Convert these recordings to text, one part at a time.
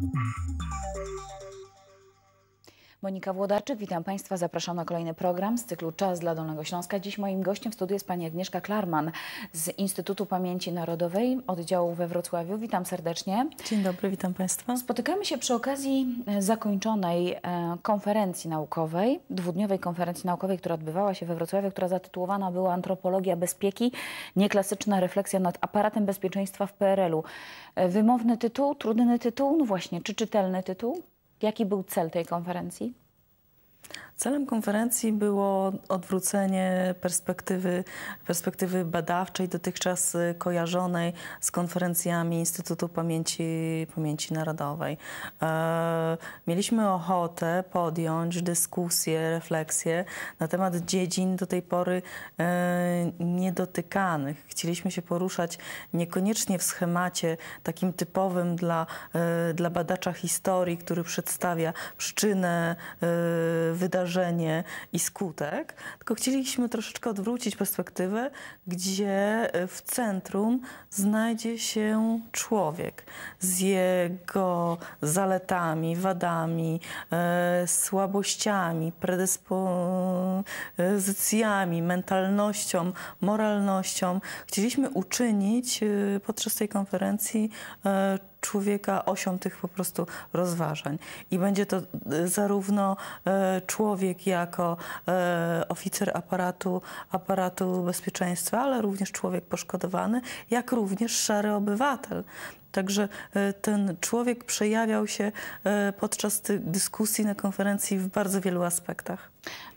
Thank you. Monika Włodarczyk, witam Państwa. Zapraszam na kolejny program z cyklu Czas dla Dolnego Śląska. Dziś moim gościem w studiu jest pani Agnieszka Klarman z Instytutu Pamięci Narodowej, oddziału we Wrocławiu. Witam serdecznie. Dzień dobry, witam Państwa. Spotykamy się przy okazji e, zakończonej e, konferencji naukowej, dwudniowej konferencji naukowej, która odbywała się we Wrocławiu, która zatytułowana była Antropologia bezpieki, nieklasyczna refleksja nad aparatem bezpieczeństwa w PRL-u. E, wymowny tytuł, trudny tytuł, no właśnie, czy czytelny tytuł? Jaki był cel tej konferencji? Celem konferencji było odwrócenie perspektywy, perspektywy badawczej, dotychczas kojarzonej z konferencjami Instytutu Pamięci, Pamięci Narodowej. E, mieliśmy ochotę podjąć dyskusję, refleksję na temat dziedzin do tej pory e, niedotykanych. Chcieliśmy się poruszać niekoniecznie w schemacie takim typowym dla, e, dla badacza historii, który przedstawia przyczynę wydarzenia, i skutek, tylko chcieliśmy troszeczkę odwrócić perspektywę, gdzie w centrum znajdzie się człowiek z jego zaletami, wadami, e, słabościami, predyspozycjami, mentalnością, moralnością. Chcieliśmy uczynić e, podczas tej konferencji e, człowieka osią tych po prostu rozważań. I będzie to e, zarówno e, człowiek jako e, oficer aparatu, aparatu bezpieczeństwa, ale również człowiek poszkodowany, jak również szary obywatel. Także ten człowiek przejawiał się podczas tych dyskusji na konferencji w bardzo wielu aspektach.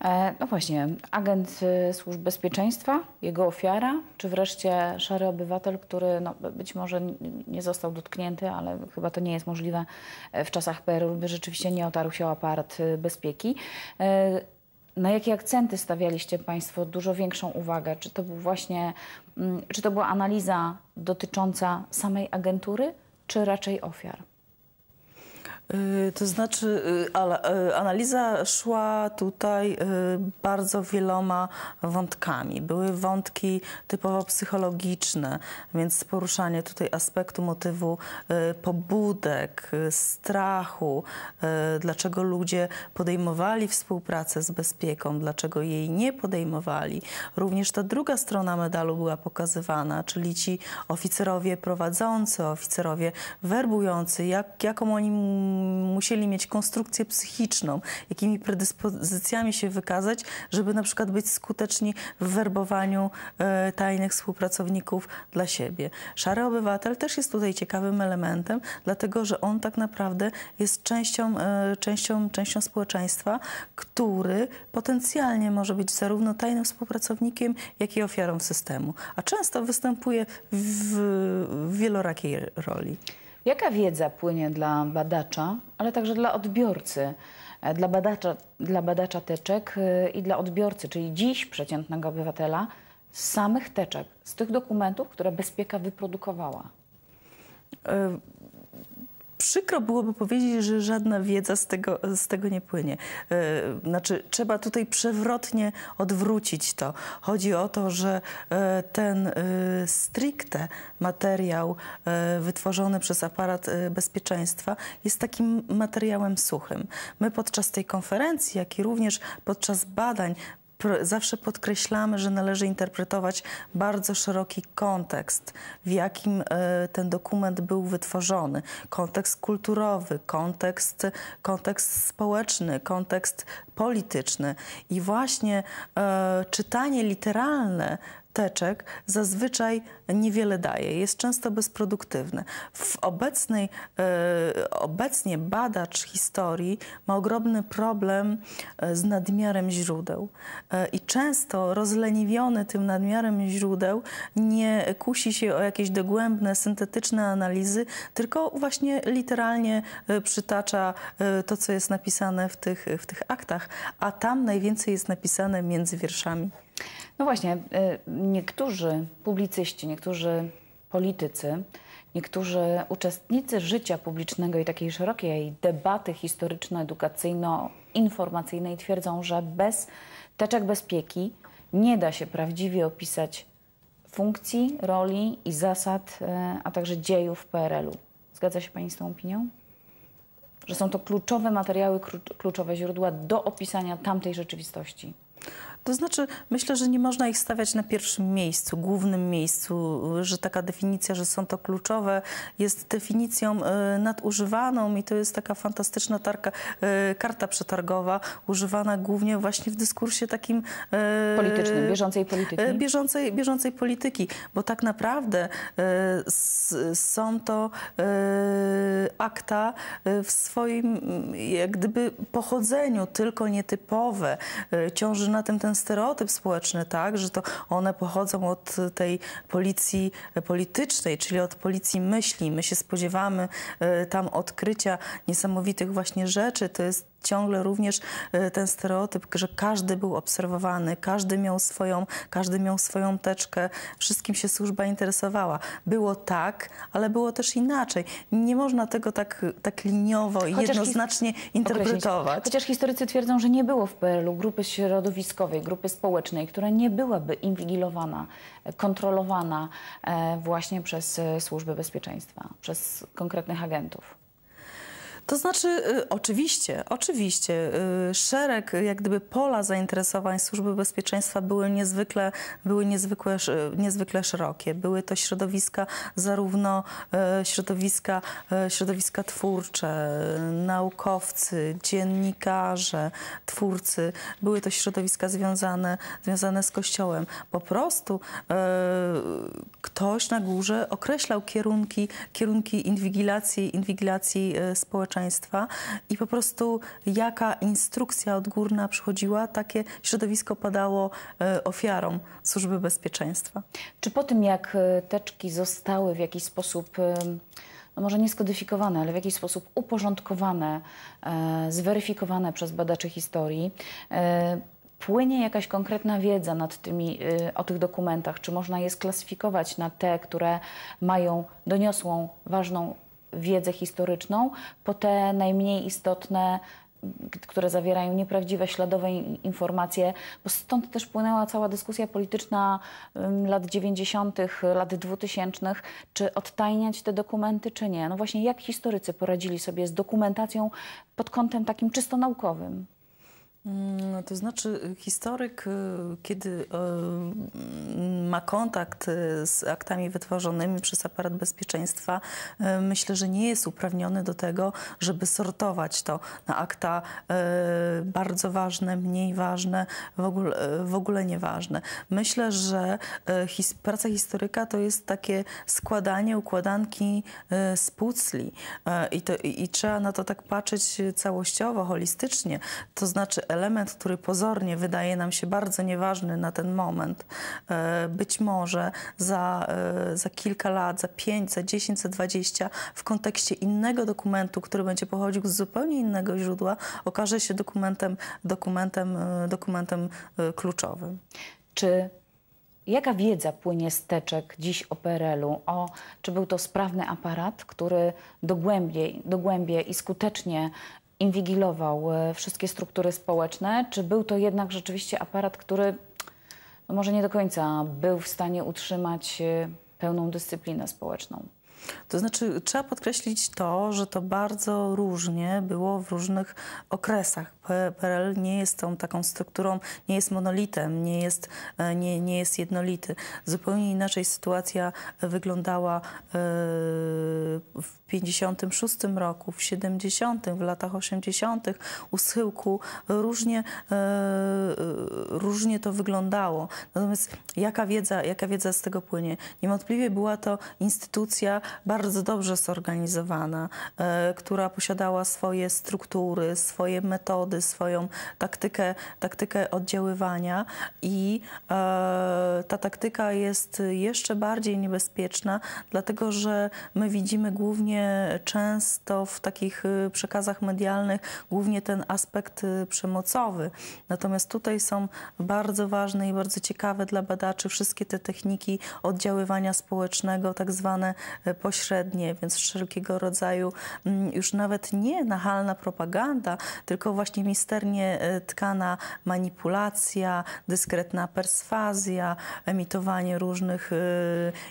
E, no właśnie, agent y, służb bezpieczeństwa, jego ofiara, czy wreszcie szary obywatel, który no, być może nie został dotknięty, ale chyba to nie jest możliwe e, w czasach PRL, by rzeczywiście nie otarł się o aparat y, bezpieki. E, na jakie akcenty stawialiście Państwo dużo większą uwagę? Czy to był właśnie, czy to była analiza dotycząca samej agentury, czy raczej ofiar? Y, to znaczy, y, y, analiza szła tutaj bardzo wieloma wątkami. Były wątki typowo psychologiczne, więc poruszanie tutaj aspektu motywu pobudek, strachu, dlaczego ludzie podejmowali współpracę z bezpieką, dlaczego jej nie podejmowali. Również ta druga strona medalu była pokazywana, czyli ci oficerowie prowadzący, oficerowie werbujący, jak, jaką oni musieli mieć konstrukcję psychiczną, jakimi predyspozycjami się wykazać, żeby na przykład być skuteczni w werbowaniu e, tajnych współpracowników dla siebie. Szary obywatel też jest tutaj ciekawym elementem, dlatego że on tak naprawdę jest częścią, e, częścią, częścią społeczeństwa, który potencjalnie może być zarówno tajnym współpracownikiem, jak i ofiarą systemu, a często występuje w, w wielorakiej roli. Jaka wiedza płynie dla badacza, ale także dla odbiorcy, e, dla badacza, dla badacza teczek e, i dla odbiorcy, czyli dziś przeciętnego obywatela, z samych teczek, z tych dokumentów, które bezpieka wyprodukowała? Przykro byłoby powiedzieć, że żadna wiedza z tego, z tego nie płynie. E, znaczy, trzeba tutaj przewrotnie odwrócić to. Chodzi o to, że e, ten e, stricte materiał wytworzony przez aparat bezpieczeństwa jest takim materiałem suchym. My podczas tej konferencji, jak i również podczas badań zawsze podkreślamy, że należy interpretować bardzo szeroki kontekst, w jakim e, ten dokument był wytworzony. Kontekst kulturowy, kontekst, kontekst społeczny, kontekst polityczny. I właśnie e, czytanie literalne teczek zazwyczaj niewiele daje, jest często bezproduktywne. W obecnej, e, obecnie badacz historii ma ogromny problem e, z nadmiarem źródeł e, i często rozleniwiony tym nadmiarem źródeł nie kusi się o jakieś dogłębne, syntetyczne analizy, tylko właśnie literalnie przytacza to, co jest napisane w tych, w tych aktach, a tam najwięcej jest napisane między wierszami. No właśnie, y, niektórzy publicyści, niektórzy politycy, niektórzy uczestnicy życia publicznego i takiej szerokiej debaty historyczno-edukacyjno-informacyjnej twierdzą, że bez teczek bezpieki nie da się prawdziwie opisać funkcji, roli i zasad, y, a także dziejów PRL-u. Zgadza się Pani z tą opinią? Że są to kluczowe materiały, kluczowe źródła do opisania tamtej rzeczywistości. To znaczy, myślę, że nie można ich stawiać na pierwszym miejscu, głównym miejscu, że taka definicja, że są to kluczowe, jest definicją e, nadużywaną i to jest taka fantastyczna tarka, e, karta przetargowa, używana głównie właśnie w dyskursie takim e, politycznym, bieżącej polityki. Bieżącej, bieżącej polityki, bo tak naprawdę są to akta w swoim jak gdyby pochodzeniu tylko nietypowe. Ciąży na tym ten ten stereotyp społeczny, tak, że to one pochodzą od tej policji politycznej, czyli od policji myśli. My się spodziewamy e, tam odkrycia niesamowitych właśnie rzeczy. To jest ciągle również e, ten stereotyp, że każdy był obserwowany, każdy miał swoją, każdy miał swoją teczkę, wszystkim się służba interesowała. Było tak, ale było też inaczej. Nie można tego tak, tak liniowo i jednoznacznie interpretować. Chociaż historycy twierdzą, że nie było w PRL-u grupy środowiskowej, grupy społecznej, która nie byłaby inwigilowana, kontrolowana e, właśnie przez e, służby bezpieczeństwa, przez konkretnych agentów. To znaczy, y, oczywiście, oczywiście, y, szereg jak gdyby pola zainteresowań służby bezpieczeństwa były niezwykle, były niezwykle, niezwykle szerokie. Były to środowiska, zarówno y, środowiska, środowiska twórcze, naukowcy, dziennikarze, twórcy. Były to środowiska związane, związane z Kościołem. Po prostu ktoś na górze określał kierunki, kierunki inwigilacji, inwigilacji społecznej społeczeństwa i po prostu jaka instrukcja odgórna przychodziła, takie środowisko padało e, ofiarom służby bezpieczeństwa. Czy po tym, jak e, teczki zostały w jakiś sposób e, no może nie skodyfikowane, ale w jakiś sposób uporządkowane, zweryfikowane przez badaczy historii, płynie jakaś konkretna wiedza nad tymi, o tych dokumentach? Czy można je sklasyfikować na te, które mają doniosłą, ważną wiedzę historyczną, po te najmniej istotne które zawierają nieprawdziwe, śladowe informacje, bo stąd też płynęła cała dyskusja polityczna lat 90., lat 2000, czy odtajniać te dokumenty, czy nie. No właśnie, jak historycy poradzili sobie z dokumentacją pod kątem takim czysto naukowym? Mm, to znaczy, y, historyk, y, kiedy y, ma kontakt z aktami wytworzonymi przez aparat bezpieczeństwa, myślę, że nie jest uprawniony do tego, żeby sortować to na akta bardzo ważne, mniej ważne, w ogóle, w ogóle nieważne. Myślę, że praca historyka to jest takie składanie układanki z pucli i, to, i trzeba na to tak patrzeć całościowo, holistycznie. To znaczy, element, który pozornie wydaje nam się bardzo nieważny na ten moment, e, być może za, e, za kilka lat, za pięć, za dziesięć, za dwadzieścia, w kontekście innego dokumentu, który będzie pochodził z zupełnie innego źródła, okaże się dokumentem, dokumentem, e, dokumentem kluczowym. Czy Jaka wiedza płynie z teczek dziś o PRL-u? O, czy był to sprawny aparat, który dogłębnie, dogłębnie i skutecznie inwigilował e, wszystkie struktury społeczne, czy był to jednak rzeczywiście aparat, który no może nie do końca był w stanie utrzymać e, pełną dyscyplinę społeczną? To znaczy, trzeba podkreślić to, że to bardzo różnie było w różnych okresach. PRL nie jest tą taką strukturą, nie jest monolitem, nie jest, e, nie, nie jest jednolity. Zupełnie inaczej sytuacja wyglądała w 56 roku, w 70, w latach 80, u schyłku. Różnie, e, różnie to wyglądało. Natomiast jaka wiedza, jaka wiedza z tego płynie? Niewątpliwie była to instytucja bardzo dobrze zorganizowana, która posiadała swoje struktury, swoje metody, metody, swoją taktykę, taktykę oddziaływania i e, ta taktyka jest jeszcze bardziej niebezpieczna, dlatego że my widzimy głównie często w takich e, przekazach medialnych głównie ten aspekt e, przemocowy. Natomiast tutaj są bardzo ważne i bardzo ciekawe dla badaczy wszystkie te techniki oddziaływania społecznego, tak zwane e, pośrednie, więc wszelkiego rodzaju mm, już nawet nie nachalna propaganda, tylko właśnie misternie tkana manipulacja, dyskretna perswazja, emitowanie różnych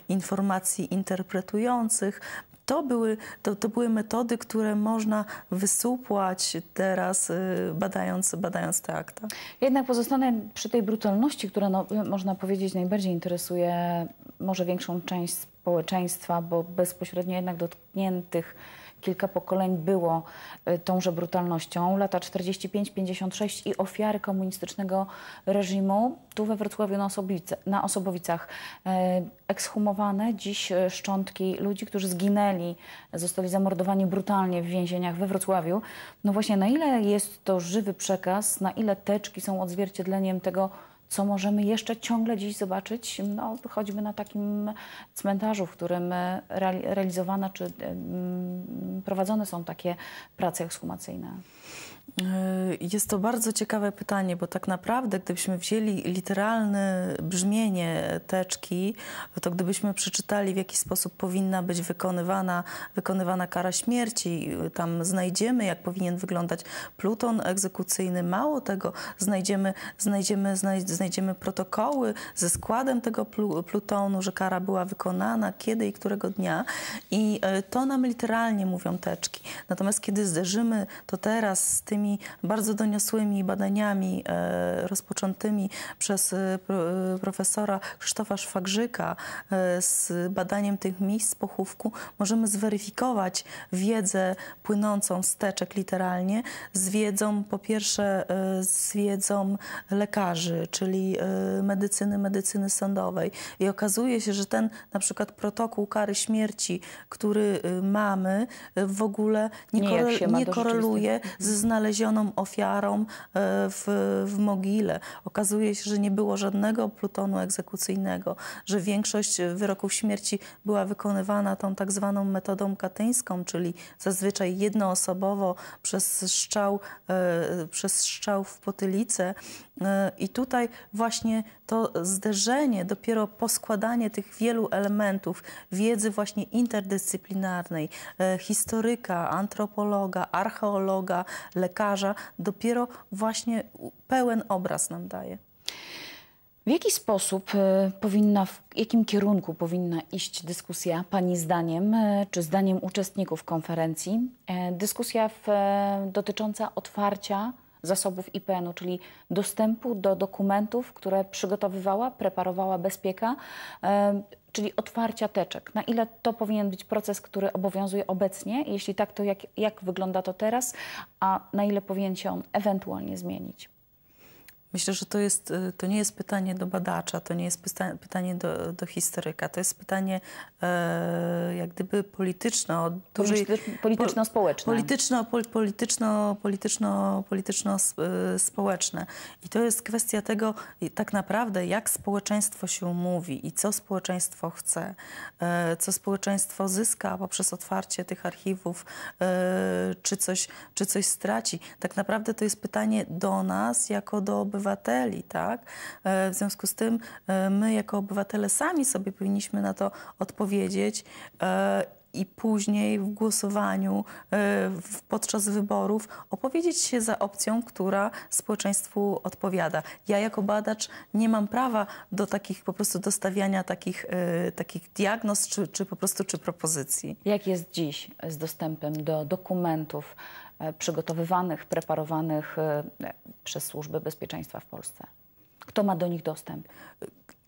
informacji interpretujących to były, to, to były metody, które można wysupłać teraz, y, badając, badając te akta. Jednak pozostanę przy tej brutalności, która no, można powiedzieć najbardziej interesuje może większą część społeczeństwa, bo bezpośrednio jednak dotkniętych kilka pokoleń było y, tąże brutalnością. Lata 45-56 i ofiary komunistycznego reżimu tu we Wrocławiu na, Osobice, na Osobowicach y, ekshumowane dziś y, szczątki ludzi, którzy zginęli, zostali zamordowani brutalnie w więzieniach we Wrocławiu. No właśnie, na ile jest to żywy przekaz, na ile teczki są odzwierciedleniem tego, co możemy jeszcze ciągle dziś zobaczyć, no, choćby na takim cmentarzu, w którym e, realizowane czy prowadzone są takie prace ekshumacyjne. Y, jest to bardzo ciekawe pytanie, bo tak naprawdę, gdybyśmy wzięli literalne brzmienie teczki, to gdybyśmy przeczytali, w jaki sposób powinna być wykonywana, wykonywana kara śmierci, tam znajdziemy, jak powinien wyglądać pluton egzekucyjny. Mało tego, znajdziemy, znajdziemy, znajdziemy protokoły ze składem tego plutonu, że kara była wykonana, kiedy i którego dnia. I y, to nam literalnie mówią teczki. Natomiast kiedy zderzymy to teraz z tymi bardzo doniosłymi badaniami e, rozpoczętymi przez e, e, profesora Krzysztofa Szwagrzyka z badaniem tych miejsc pochówku, możemy zweryfikować wiedzę płynącą z teczek literalnie z wiedzą, po pierwsze z wiedzą lekarzy, czyli medycyny, medycyny sądowej. I okazuje się, że ten na przykład protokół kary śmierci, który mamy, w ogóle nie, nie, nie koreluje ze znalezieniem znalezioną ofiarą e, w, w mogile. Okazuje się, że nie było żadnego plutonu egzekucyjnego, że większość wyroków śmierci była wykonywana tą tak zwaną metodą katyńską, czyli zazwyczaj jednoosobowo przez strzał, e, przez strzał w potylicę. E, I tutaj właśnie to zderzenie, dopiero poskładanie tych wielu elementów wiedzy właśnie interdyscyplinarnej, historyka, antropologa, archeologa, lekarza, dopiero właśnie pełen obraz nam daje. W jaki sposób e, powinna, w jakim kierunku powinna iść dyskusja Pani zdaniem, e, czy zdaniem uczestników konferencji? E, dyskusja w, dotycząca otwarcia zasobów IPN-u, czyli dostępu do dokumentów, które przygotowywała, preparowała bezpieka, czyli otwarcia teczek. Na ile to powinien być proces, który obowiązuje obecnie? Jeśli tak, to jak, jak wygląda to teraz? A na ile powinien się on ewentualnie zmienić? Myślę, że to, jest, y, to nie jest pytanie do badacza, to nie jest pytanie do, do historyka, to jest pytanie e, jak gdyby polityczne. O dużej, polityczno-społeczne. Polityczno, polityczno, polityczno, polityczno-społeczne. I to jest kwestia tego tak naprawdę, jak społeczeństwo się mówi i co społeczeństwo chce, e, co społeczeństwo zyska poprzez otwarcie tych archiwów, e, czy, coś, czy coś straci. Tak naprawdę to jest pytanie do nas, jako do obywateli, obywateli, tak? E, w związku z tym e, my jako obywatele sami sobie powinniśmy na to odpowiedzieć e, i później w głosowaniu podczas wyborów opowiedzieć się za opcją, która społeczeństwu odpowiada. Ja jako badacz nie mam prawa do takich po prostu dostawiania takich, takich diagnoz czy, czy po prostu czy propozycji. Jak jest dziś z dostępem do dokumentów przygotowywanych, preparowanych e, przez służby bezpieczeństwa w Polsce? Kto ma do nich dostęp?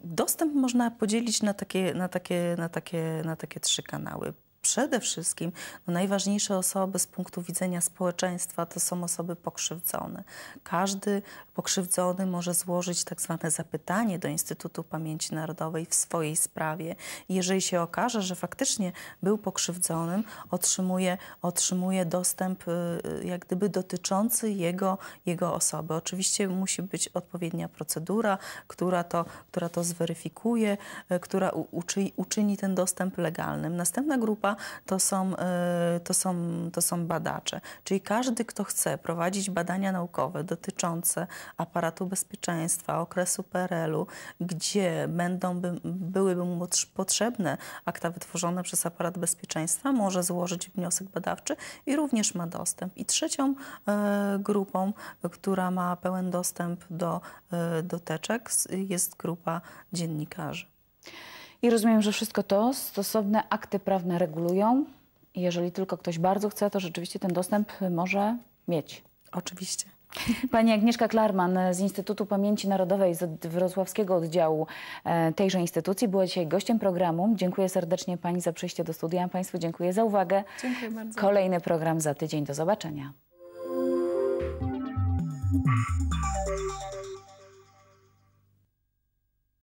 Dostęp można podzielić na takie, na takie, na takie, na takie trzy kanały przede wszystkim no, najważniejsze osoby z punktu widzenia społeczeństwa to są osoby pokrzywdzone. Każdy pokrzywdzony może złożyć tak zwane zapytanie do Instytutu Pamięci Narodowej w swojej sprawie. Jeżeli się okaże, że faktycznie był pokrzywdzonym, otrzymuje, otrzymuje dostęp y, y, jak gdyby dotyczący jego, jego osoby. Oczywiście musi być odpowiednia procedura, która to, która to zweryfikuje, y, która uczy, uczyni ten dostęp legalnym. Następna grupa to są, e, to, są, to są badacze. Czyli każdy, kto chce prowadzić badania naukowe dotyczące aparatu bezpieczeństwa, okresu PRL-u, gdzie będą by, byłyby mu potrzebne akta wytworzone przez aparat bezpieczeństwa, może złożyć wniosek badawczy i również ma dostęp. I trzecią e, grupą, która ma pełen dostęp do, e, do teczek, jest grupa dziennikarzy. I rozumiem, że wszystko to stosowne akty prawne regulują. Jeżeli tylko ktoś bardzo chce, to rzeczywiście ten dostęp może mieć. Oczywiście. Pani Agnieszka Klarman z Instytutu Pamięci Narodowej z Wrocławskiego Oddziału e, tejże instytucji była dzisiaj gościem programu. Dziękuję serdecznie Pani za przyjście do studia. Państwu dziękuję za uwagę. Dziękuję bardzo. Kolejny program za tydzień. Do zobaczenia.